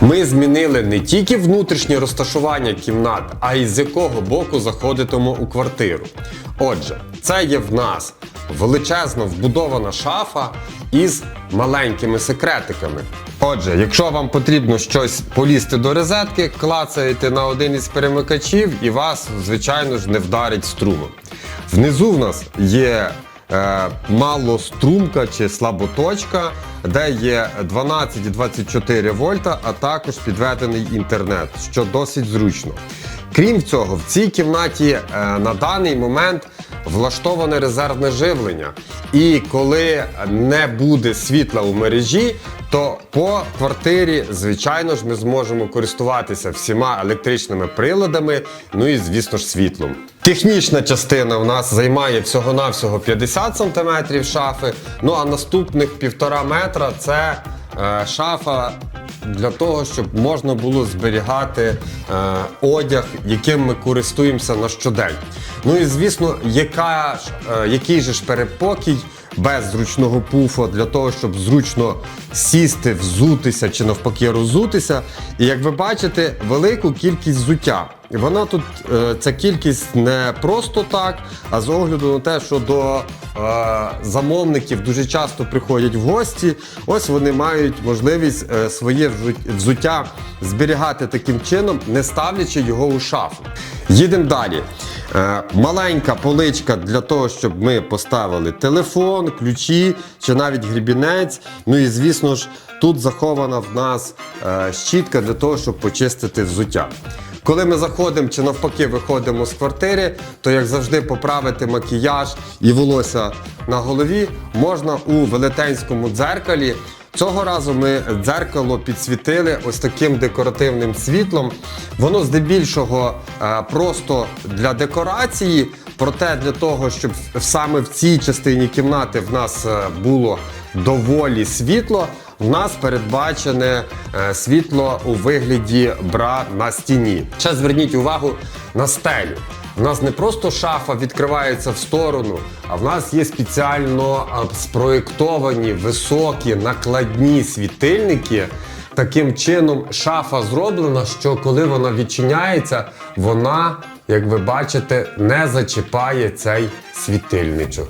Ми змінили не тільки внутрішнє розташування кімнат, а й з якого боку заходитимемо у квартиру. Отже, це є в нас величезно вбудована шафа із маленькими секретиками. Отже, якщо вам потрібно щось полізти до розетки, клацаєте на один із перемикачів і вас, звичайно ж, не вдарить струмом. Внизу в нас є е, малострумка чи слаботочка, де є 12 і 24 вольта, а також підведений інтернет, що досить зручно. Крім цього, в цій кімнаті е, на даний момент влаштоване резервне живлення. І коли не буде світла у мережі, то по квартирі, звичайно ж, ми зможемо користуватися всіма електричними приладами, ну і звісно ж світлом. Технічна частина у нас займає всього-навсього 50 см шафи. Ну а наступних півтора метра це е, шафа для того, щоб можна було зберігати е, одяг, яким ми користуємося на щодень. Ну і звісно, яка ж, е, який же ж перепокій без зручного пуфа для того, щоб зручно сісти, взутися чи навпаки розутися. І як ви бачите, велику кількість взуття. Вона тут, е, ця кількість не просто так, а з огляду на те, що до е, замовників дуже часто приходять в гості. Ось вони мають можливість е, своє взу- взуття зберігати таким чином, не ставлячи його у шафу. Їдемо далі. Е, маленька поличка для того, щоб ми поставили телефон, ключі чи навіть грібінець. Ну і звісно ж, тут захована в нас е, щітка для того, щоб почистити взуття. Коли ми заходимо чи навпаки виходимо з квартири, то як завжди поправити макіяж і волосся на голові можна у велетенському дзеркалі. Цього разу ми дзеркало підсвітили ось таким декоративним світлом. Воно здебільшого е, просто для декорації, проте для того, щоб саме в цій частині кімнати в нас е, було доволі світло, в нас передбачене е, світло у вигляді бра на стіні. Ще зверніть увагу на стелю. У нас не просто шафа відкривається в сторону, а в нас є спеціально спроєктовані високі накладні світильники. Таким чином, шафа зроблена, що коли вона відчиняється, вона, як ви бачите, не зачіпає цей світильничок.